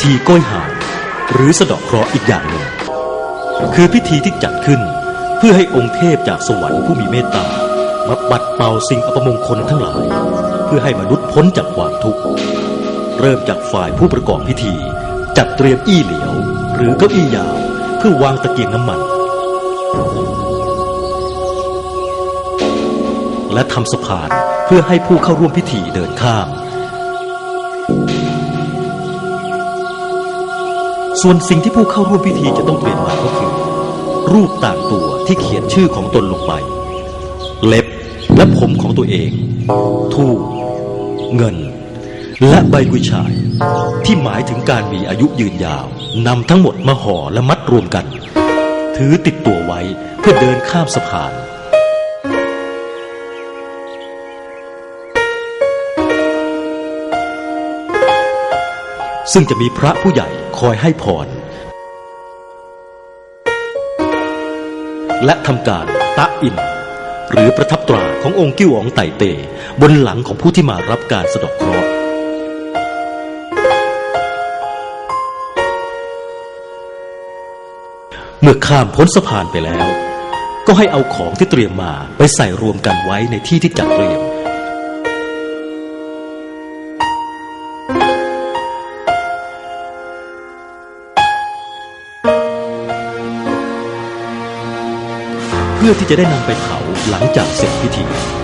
ธีโก้ยหางหรือสะเดอกเคราะห์อีกอย่างหนึ่ง คือพิธีที่จัดขึ้น เพื่อให้องค์เทพจากสวรรค์ผู้มีเมตตามาปัดเป่าสิ่งอัปมงคลทั้งหลาย เพื่อให้มนุษย์พ้นจากความทุกข์เริ่มจากฝ่ายผู้ประกอบพิธี จัดเตรียมอี้เหลียว หรือเก้าอี้ยาว เพื่อวางตะเกียงน้ำมัน และทำสะพานเพื่อให้ผู้เข้าร่วมพิธีเดินข้าม ส่วนสิ่งที่ผู้เข้าร่วมพิธีจะต้องเตรียมมาก็คือ รูปต่างตัวที่เขียนชื่อของตนลงไป เล็บและผมของตัวเอง ทูเงิน และใบกุยชาย ที่หมายถึงการมีอายุยืนยาวนำทั้งหมดมาห่อและมัดรวมกัน ถือติดตัวไว้เพื่อเดินข้ามสะพาน ซึ่งจะมีพระผู้ใหญ่คอยให้พร และทำการตะอิน หรือประทับตราขององค์กิ้วอองไตเต บนหลังของผู้ที่มารับการสะดอกเคราะห์เมื่อข้ามพ้นสะพานไปแล้ว ก็ให้เอาของที่เตรียมมาไปใส่รวมกันไว้ในที่ที่จัดเตรียม พื่อที่จะได้นำไปเผาหลังจากเสร็จพิธี